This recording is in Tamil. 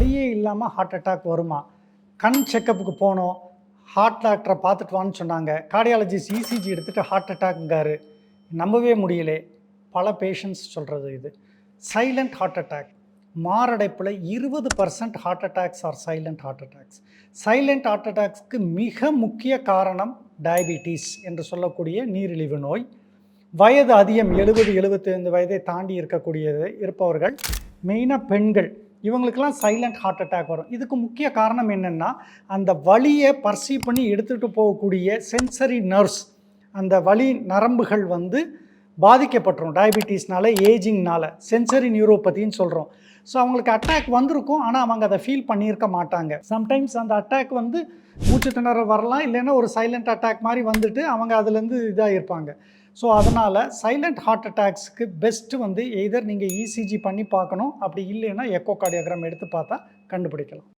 வழியே இல்லாமல் ஹார்ட் அட்டாக் வருமா? கண் செக்கப்புக்கு போனோம். ஹார்ட் டாக்டரை பார்த்துட்டு வான்னு சொன்னாங்க. கார்டியாலஜிஸ்ட் இசிஜி எடுத்துகிட்டு ஹார்ட் அட்டாக்ங்காரு நம்பவே முடியலே. பல பேஷண்ட்ஸ் சொல்கிறது இது. சைலண்ட் ஹார்ட் அட்டாக் மாரடைப்பில் இருபது percent heart attacks are silent heart attacks silent heart அட்டாக்ஸ்க்கு மிக முக்கிய காரணம் டயபிட்டிஸ் என்று சொல்லக்கூடிய நீரிழிவு நோய். வயது அதிகம் எழுபது எழுபத்தைந்து வயதை தாண்டி இருக்கக்கூடியது இருப்பவர்கள் மெயினாக பெண்கள். இவங்களுக்கெல்லாம் சைலண்ட் ஹார்ட் அட்டாக் வரும். இதுக்கு முக்கிய காரணம் என்னென்னா அந்த வலியை பர்சீவ் பண்ணி எடுத்துகிட்டு போகக்கூடிய சென்சரி நர்வ்ஸ் அந்த வலி நரம்புகள் வந்து பாதிக்கப்பட்டுரும். டயபிட்டிஸ்னால ஏஜிங்னால சென்சரி நியூரோபதின்னு சொல்கிறோம் ஸோ அவங்களுக்கு அட்டாக் வந்திருக்கும் ஆனால் அவங்க அதை ஃபீல் பண்ணியிருக்க மாட்டாங்க. சம்டைம்ஸ் அந்த அட்டாக் வந்து மூச்சு திணறல் வரலாம் இல்லைன்னா ஒரு சைலண்ட் அட்டாக் மாதிரி வந்துட்டு அவங்க அதுலேருந்து இதாக இருப்பாங்க ஸோ அதனால் சைலண்ட் ஹார்ட் அட்டாக்ஸ்க்கு பெஸ்ட்டு வந்து எய்தர் நீங்கள் இசிஜி பண்ணி பார்க்கணும் அப்படி இல்லைன்னா எக்கோ கார்டியோகிராம் எடுத்து பார்த்தா கண்டுபிடிக்கலாம்.